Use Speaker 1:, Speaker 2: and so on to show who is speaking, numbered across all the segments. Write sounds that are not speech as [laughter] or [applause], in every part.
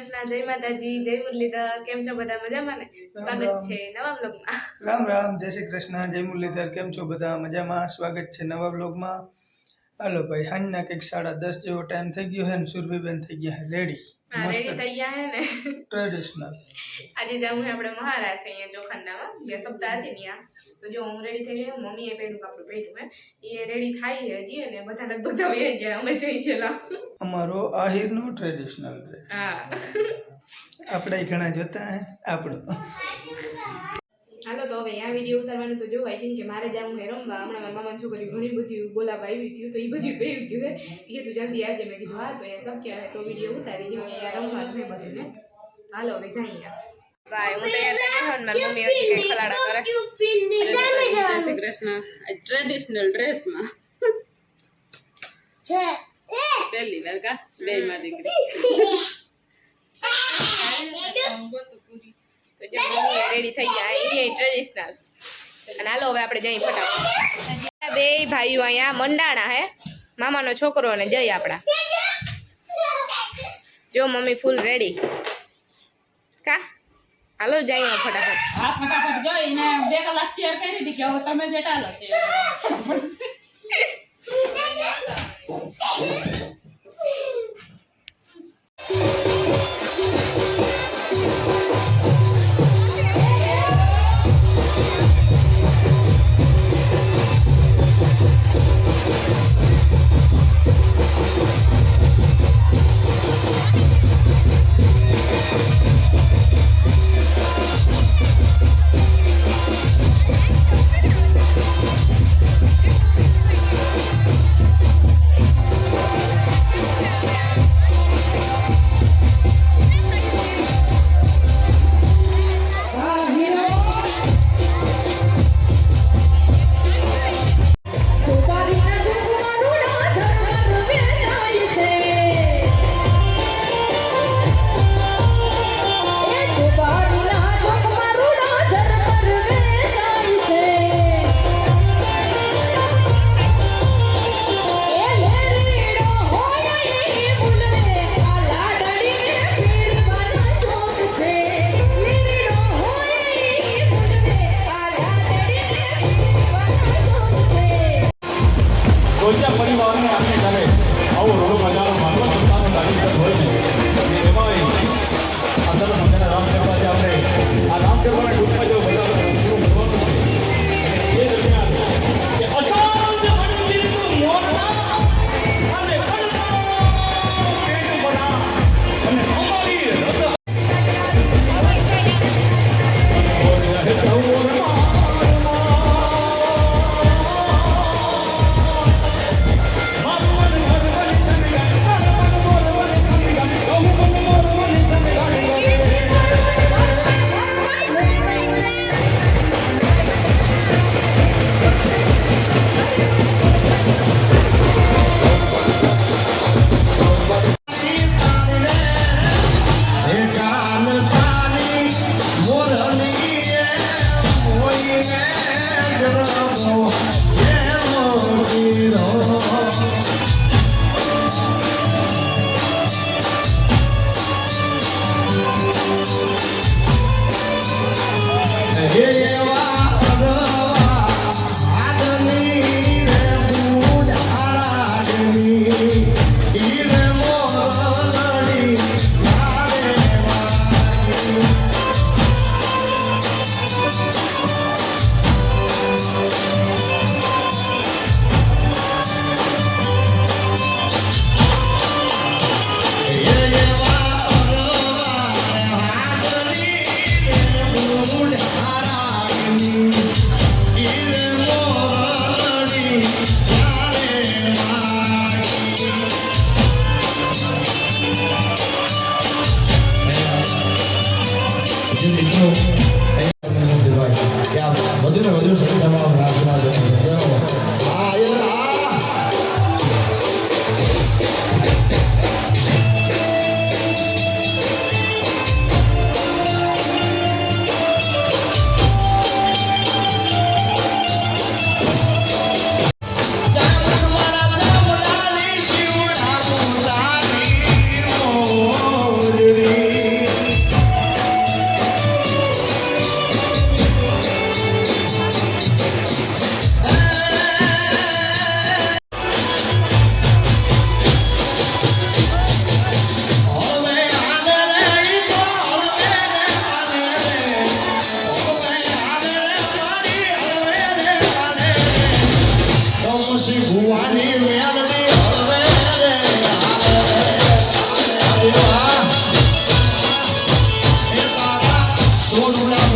Speaker 1: કૃષ્ણ જય માતાજી જય મુરલીધર કેમ છો બધા મજામાં ને? સ્વાગત છે નવા બ્લોગમાં
Speaker 2: રામ રામ જય શ્રી કૃષ્ણ જય મુરલીધર કેમ છો બધા મજામાં? સ્વાગત છે નવા બ્લોગમાં હાલો ભાઈ સાંજના કંઈક સાડા દસ જેવો ટાઈમ થઈ ગયો છે ને સુરભીબેન થઈ ગયા રેડી
Speaker 1: હા રેડી થઈ ગયા હે ને
Speaker 2: ટ્રેડિશનલ
Speaker 1: આજે જાઉં છે આપણે મહારાજ અહીંયા ચોખાંડામાં. જે સપ્તાહ હતી ત્યાં. તો જો હું રેડી થઈ ગઈ મમ્મીએ પહેર્યું કાપડું પહેર્યું હે. એ રેડી થાય છે હજી અને બધા લગભગ તો એ ગયા અમે જઈ છેલ્લા.
Speaker 2: અમારો આહિરનો ટ્રેડિશનલ ડ્રેસ
Speaker 1: હા.
Speaker 2: આપણે ઘણા જોતા હે આપણો.
Speaker 1: હાલો તો હવે આ વીડિયો ઉતારવાનું તો જોવાય કેમ કે મારે જવું હે રમવા હમણાં મારા મામાની છોકરી ઘણી બધી બોલાવા આવી હતી તો એ બધી પહેરી ગયું હે. કીધું જલ્દી આવજે. મેં કીધું હા તો એ શક્ય હે તો વીડિયો ઉતારી દઉં અહીંયા રમવાનું મેં બધું ને હાલો હવે જઈએ. ભાઈ હું તૈયાર થઈ ગઈ મારી મમ્મી હજી કંઈ ખલાડા કરે.
Speaker 3: જય શ્રી કૃષ્ણ ટ્રેડિશનલ ડ્રેસમાં પહેલી વાર બે માં દીકરી. [laughs]
Speaker 1: તો જો મમ્મી રેડી થઈ ગયા. એ ટ્રેડિશનલ અને હાલો હવે આપણે જઈ ફટાફટ. બે ભાઈઓ અહીંયા મંડાણા હે. મામાનો છોકરો ને જઈ આપણા. જો મમ્મી ફૂલ રેડી કા? હાલો જઈએ ફટાફટ.
Speaker 3: ફટાફટ જોઈને બે કલાક તૈયાર કરી દીધી કે હવે તમે જે ટાલો [laughs]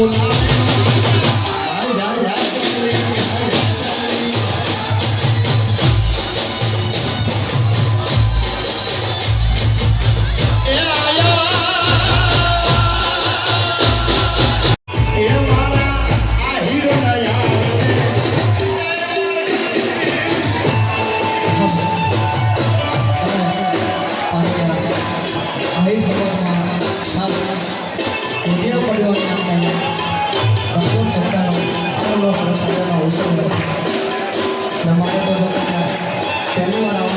Speaker 3: Paulo. ನಮ್ಮ
Speaker 1: ತೆಲಂಗಾಣ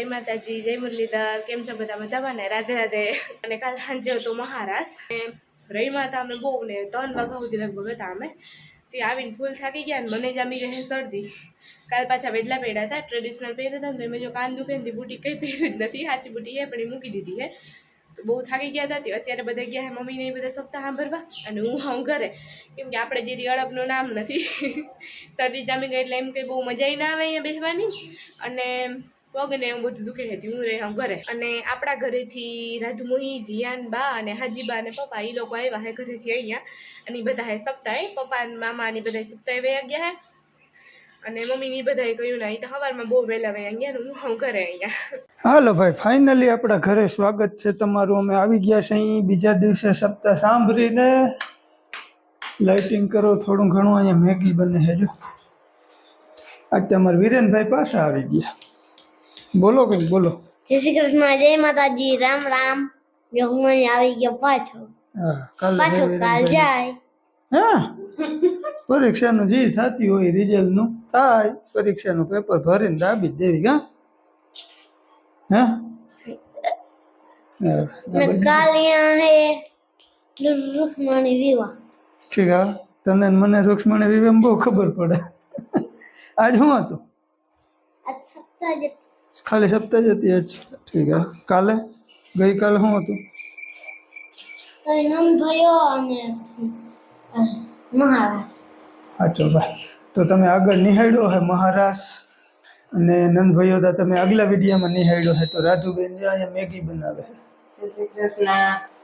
Speaker 1: જય માતાજી, જય મુરલીધર, કેમ છો બધા મજામાં ને? રાધે રાધે. અને કાલ સાંજે હતો મહારાસ. અને રહીમાં હતા અમે બહુ ને ત્રણ વાગ્યા સુધી લગભગ હતા અમે. તે આવીને ફૂલ થાકી ગયા ને મને જામી રહે શરદી. કાલ પાછા વેડલા પહેર્યા હતા ટ્રેડિશનલ પહેર્યા હતા ને તો મેં જો કાન દુખે ને બુટી કંઈ પહેર્યું જ નથી, સાચી બુટી એ પણ એ મૂકી દીધી હે તો બહુ થાકી ગયા હતા, અત્યારે બધા ગયા હે મમ્મીને એ બધા સપ્તાહ સાંભળવા. અને હું હું ઘરે, કેમ કે આપણે જેરી અડપનું નામ નથી. શરદી જામી ગઈ એટલે એમ કંઈ બહુ મજા ના આવે અહીંયા બેસવાની અને પગ ને એવું બધું દુખે હતી હું રહે હું ઘરે અને આપણા ઘરેથી રાધુમોહી જીયાન બા અને હાજીબા અને પપ્પા એ લોકો આવ્યા હે ઘરેથી અહીંયા. અને એ બધા હે સપ્તાહે પપ્પા અને મામા ની બધા સપ્તાહે વયા ગયા હે અને મમ્મી ની બધાએ કહ્યું ના એ તો સવારમાં બહુ વહેલા વયા ગયા હું હું ઘરે અહીંયા.
Speaker 2: હાલો ભાઈ ફાઇનલી આપણા ઘરે સ્વાગત છે તમારું. અમે આવી ગયા છે અહીં, બીજા દિવસે સપ્તાહ સાંભળીને. લાઇટિંગ કરો, થોડું ઘણું અહીંયા મેગી બને છે, જો. આજ વીરેનભાઈ વિરેનભાઈ પાછા આવી ગયા. બોલો કઈ બોલો.
Speaker 4: જય શ્રી કૃષ્ણ જય માતાજી રામ રામ. જો હું અહીં આવી ગયો પાછો. પાછો કાલ જાય.
Speaker 2: હા પરીક્ષાનું જે થતી હોય રિઝલ્ટનું થાય. પરીક્ષાનું પેપર ભરીને દાબી દેવી હા? હા? હા,
Speaker 4: ને કાલ હે રૂકમણી વિવાહ.
Speaker 2: ઠીક હા. તને મને રૂક્ષ્મણી વિવાહ બહુ ખબર પડે. આજ શું હતું?
Speaker 4: આજ સપ્તાહ
Speaker 2: ખાલી સપ્તાહ જ હતી આજ ઠીક હા. કાલે? ગઈકાલે શું હતું?
Speaker 4: તો નંદ અને મહારાજ.
Speaker 2: સાચો ભાઈ. તો તમે આગળ નિહાળ્યો હે મહારાષ્ટ્ર અને નંદભાઈઓ તા તમે આગલા વિડીયોમાં નિહાળ્યો હે તો રાધુબેન અહીંયા મેગી બનાવે છે
Speaker 5: જય શ્રી કૃષ્ણ.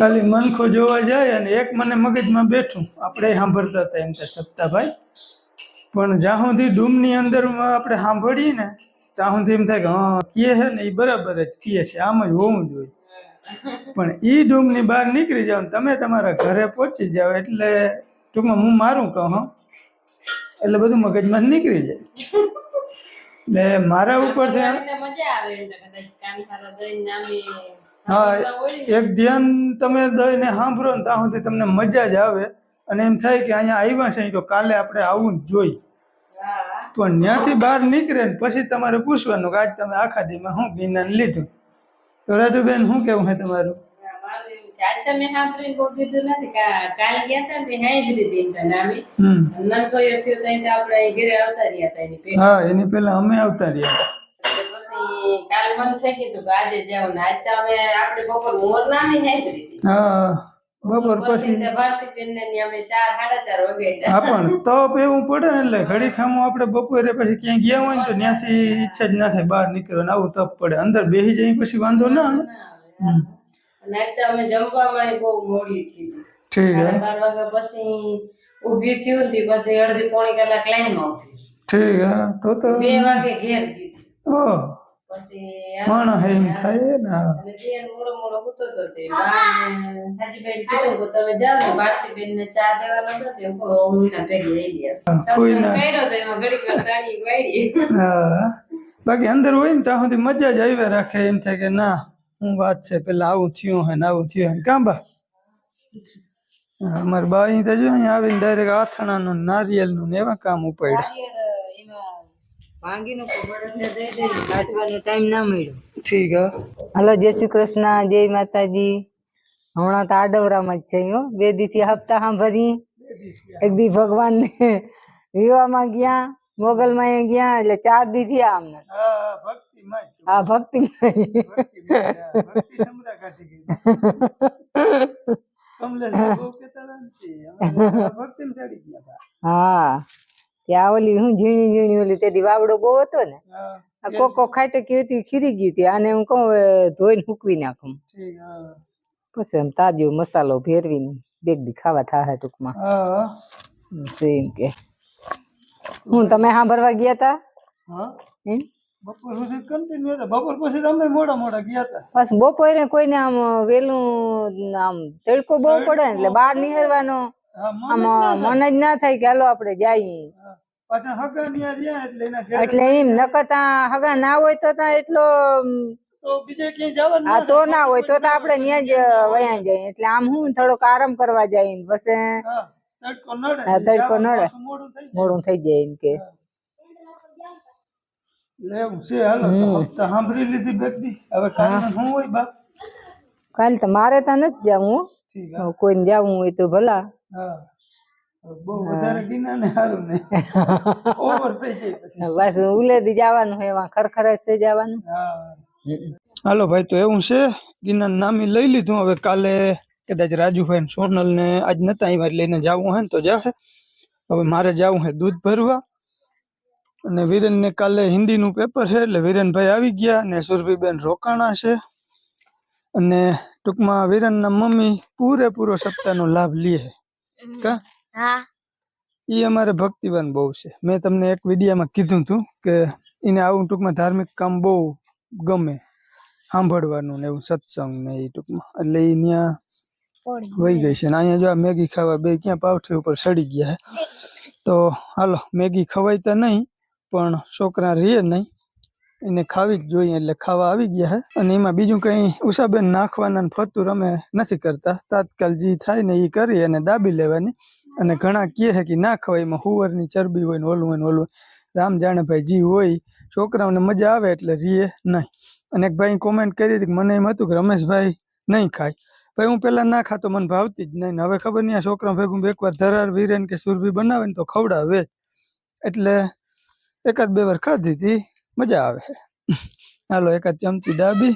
Speaker 2: ખાલી મનખો જોવા જાય અને એક મને મગજમાં બેઠું. આપણે સાંભળતા હતા એમ કે સપ્તાભાઈ પણ જ્યાં સુધી ડૂમની અંદર આપણે સાંભળીએ ને, ત્યાં સુધી એમ થાય કે, હા, કીએ છે ને એ બરાબર જ કીએ છે. આમ જ હોવું જોઈએ પણ એ ડૂમની બહાર નીકળી જાવ તમે તમારા ઘરે પહોંચી જાઓ એટલે ટૂંકમાં હું મારું કહું એટલે બધું મગજમાં નીકળી જાય. ને મારા
Speaker 5: ઉપર આવે આમે
Speaker 2: હા એક ધ્યાન તમે દઈને સાંભળો ને ત્યાં સુધી તમને મજા જ આવે. અને એમ થાય કે અહીંયા આવ્યા છે તો કાલે આપણે આવવું જ જોઈએ
Speaker 5: હા.
Speaker 2: પણ ત્યાંથી બહાર નીકળે ને પછી તમારે પૂછવાનું કે આજ તમે આખા દીમાં શું જ્ઞાન લીધું? તો રાજુબેન શું કેવું છે તમારું?
Speaker 5: આજ તમે સાંભળીને બહુ કીધું નથી કાલ ગયા હતા ને તે હાંભળી
Speaker 2: અમે
Speaker 5: નનકોયો થયો તો આપણે ઘરે આવતા રહ્યા હતા એની પેલા
Speaker 2: હા એની પહેલા અમે આવતા રહ્યા.
Speaker 5: પછી કાલ મન થઈ ગયું કે આજે જાવ ને આજ તો અમે આપણે બપોર મોર નામે હતી
Speaker 2: હા બપોર પછી
Speaker 5: ભારતીબેન ને અમે ચાર સાડા ચાર વાગે
Speaker 2: હા પણ તપ એવું પડે ને એટલે ઘડી ખામું આપણે બપોરે પછી ક્યાંય ગયા હોય ને તો ત્યાંથી ઈચ્છા જ ના થાય બહાર નીકળવાનું આવું તપ પડે. અંદર બેસી જાય પછી વાંધો ના આવે.
Speaker 5: અને અમે જમવામાં બહુ મોડી થઈ
Speaker 2: ઠીક હે.
Speaker 5: બાર વાગ્યા પછી ઊભી થયું હતી પછી અડધી પોણી કલાક લાઈનમાં ઊભી
Speaker 2: ઠીક હે તો તો
Speaker 5: બે વાગે ઘેર કીધી
Speaker 2: ઓહ
Speaker 5: પછી
Speaker 2: માણસ એમ થાય ને
Speaker 5: અને બેન મોડો મોડો હતો તે બાને કીધું કે તમે જાઓ ને ભારતીબેન ને ચા દેવાનો હતો તે હું એના ભેગી લઈ ગયા. કર્યો તો એમાં ઘડીક વાર વાળી
Speaker 2: હા. બાકી અંદર હોય ને ત્યાં સુધી મજા જ આવી રાખે એમ થાય કે ના. હું વાત છે? પેલા આવું થયું હે ને આવું થયું હે કાં બા અમારી બા અહીં તો જો અહીંયા આવીને ડાયરેક્ટ આથણાનું નારિયેલનું ને એવા કામ ઉપાડ્યા. ઠીક
Speaker 6: હલો જય શ્રી કૃષ્ણ જય માતાજી. હમણાં તો આડવરામાં જ છે હો. બે દીથી હપ્તા સાંભળી. એક દી ભગવાન ને વિવાહમાં ગયા મોગલમાં ગયા એટલે ચાર દી થયા અમને.
Speaker 2: હા ભક્તિ
Speaker 6: આ ભક્તિ
Speaker 2: હતા હતા.
Speaker 6: હા. ત્યાં ઓલી હું ઝીણી ઝીણી ઓલી તે દી વાવડો બહુ હતો ને કોકો ખાટકી હતી ખીરી ગઈ હતી. આને હું કહું ધોઈને મૂકવી નાખું. પછી આમ તાજો મસાલો ફેરવીને બેગ દી ખાવા થાય ટૂંકમાં. સેમ કે. હું તમે સાંભળવા ગયા તા?
Speaker 2: હા. બપોર સુધી કન્ટિન્યુ હતા બપોર પછી અમે મોડા મોડા ગયા હતા
Speaker 6: બસ બપોરે કોઈને આમ વેલું આમ તડકો બહુ પડે એટલે બહાર નીકળવાનો. આમ મન જ ના થાય કે હાલો આપણે જઈએ.
Speaker 2: પાછા હગા ન્યા રહ્યા એટલે
Speaker 6: એટલે એમ નકતા હગા ના હોય તો ત્યાં એટલો હા
Speaker 2: તો
Speaker 6: ના હોય તો આપણે ત્યાં જ વયા જઈએ એટલે આમ હું થોડોક આરામ કરવા જઈએ પછી.
Speaker 2: તડકો નડે.
Speaker 6: તડકો નડે.
Speaker 2: મોડું થઈ જાય.
Speaker 6: મોડું થઈ જાય એમ કે.
Speaker 2: એટલે છે હાલો તો
Speaker 6: હમ.
Speaker 2: હપ્તા સાંભળી લીધી બેગથી હવે કાલનું શું હોય બા
Speaker 6: કાલ તો મારે ત્યાં નથી જવું હો. કોઈને જવું હોય તો ભલા.
Speaker 2: બહુ વધારે ગીના ને સારું ને. [laughs] ઓવર થઈ જાય પછી.
Speaker 6: બસ ઉલેદી જવાનું એમાં ખરખર છે જવાનું.
Speaker 2: હાલો ભાઈ તો એવું છે ગિરનાર નામી લઈ લીધું. હવે કાલે કદાચ રાજુભાઈ ને સોનલ ને આજ નતા અહીંયા લઈને જવું હોય ને તો જાહે. હવે મારે જવું હે દૂધ ભરવા. અને વિરેનને કાલે હિન્દીનું પેપર છે એટલે વિરેનભાઈ આવી ગયા અને સુરભીબેન રોકાણા છે. અને ટૂંકમાં વિરેનના મમ્મી પૂરેપૂરો સપ્તાહનો લાભ લે કા? એ અમારે ભક્તિવાન બહુ છે. મેં તમને એક વિડીયામાં કીધું હતું કે એને આવું ટૂંકમાં ધાર્મિક કામ બહુ ગમે સાંભળવાનું ને એવું સત્સંગ ને એ ટૂંકમાં. એટલે એ ત્યાં વહી ગઈ. છે. ને અહીંયા જો આ મેગી ખાવા બે ક્યાં પાવઠી ઉપર સડી ગયા છે. તો હાલો મેગી ખવાય તો નહીં પણ છોકરા રીએ નહીં. એને ખાવી જ જોઈએ એટલે ખાવા આવી ગયા છે અને એમાં બીજું કંઈ ઉષાબેન નાખવાના ફતું અમે નથી કરતા. તાત્કાલ જે થાય ને એ કરી અને દાબી લેવાની. અને ઘણા કહે છે કે ના ખવાય, એમાં હુવરની ચરબી હોય ને ઓલું હોય ને ઓલું રામ જાણે ભાઈ જી હોય, છોકરાઓને મજા આવે એટલે રીએ નહીં. અને એક ભાઈ કોમેન્ટ કરી હતી કે મને એમ હતું કે રમેશભાઈ નહીં ખાય. ભાઈ હું પેલા ના ખાતો, મને ભાવતી જ નહીં. હવે ખબર નહીં આ છોકરા ભેગું એકવાર ધરાર, વીરેન કે સુરભી બનાવે ને તો ખવડાવે. એટલે એકાદ બે વાર ખાધી હતી મજા આવે હાલો એકાદ ચમચી દાબી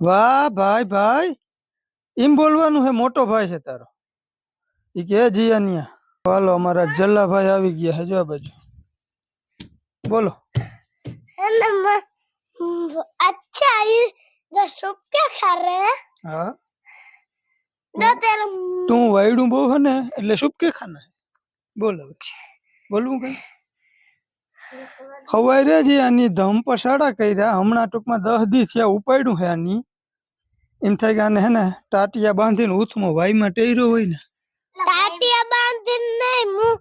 Speaker 2: વાહ ભાઈ ભાઈ એમ બોલવાનું હે મોટો ભાઈ છે તારો ઈ કે જી અન્યા હાલો અમારા જલ્લાભાઈ આવી ગયા હે જો આ બાજુ બોલો
Speaker 4: है ना अच्छा ये the soup क्या खा रहे हैं
Speaker 2: હા
Speaker 4: ना तेरा
Speaker 2: તું વાયડું બહુ હે ને એટલે શુભ કે ખાના હે બોલ હવે બોલવું કઈ હવારે જે આની ધમ પસાડા કર્યા હમણાં ટૂંકમાં દસ દી થયા ઉપાડ્યું હે આની. એમ થાય કે હે ને ટાટિયા બાંધીને ઉથમાં વાયમાં ટેર્યો હોય ને.
Speaker 4: ટાટિયા બાંધીને નહીં હું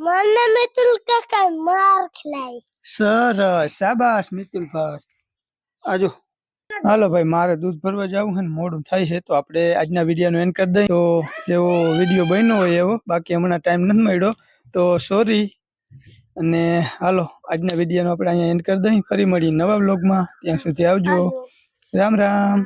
Speaker 4: મને મિતુલ કાકા માર ખલાય
Speaker 2: સરસ સાબાસ મિતુલ ભાઈ. આજો હાલો ભાઈ મારે દૂધ ભરવા જવું છે ને મોડું થાય છે તો આપણે આજના વિડીયોનો એન્ડ કરી દઈએ. તો જેવો વીડિયો બન્યો હોય એવો બાકી હમણાં ટાઈમ નથી મળ્યો તો સોરી અને હાલો આજના વિડીયોનો આપણે અહીંયા એન્ડ કરી દઈએ. ફરી મળીએ નવા બ્લોગમાં ત્યાં સુધી આવજો. રામ રામ.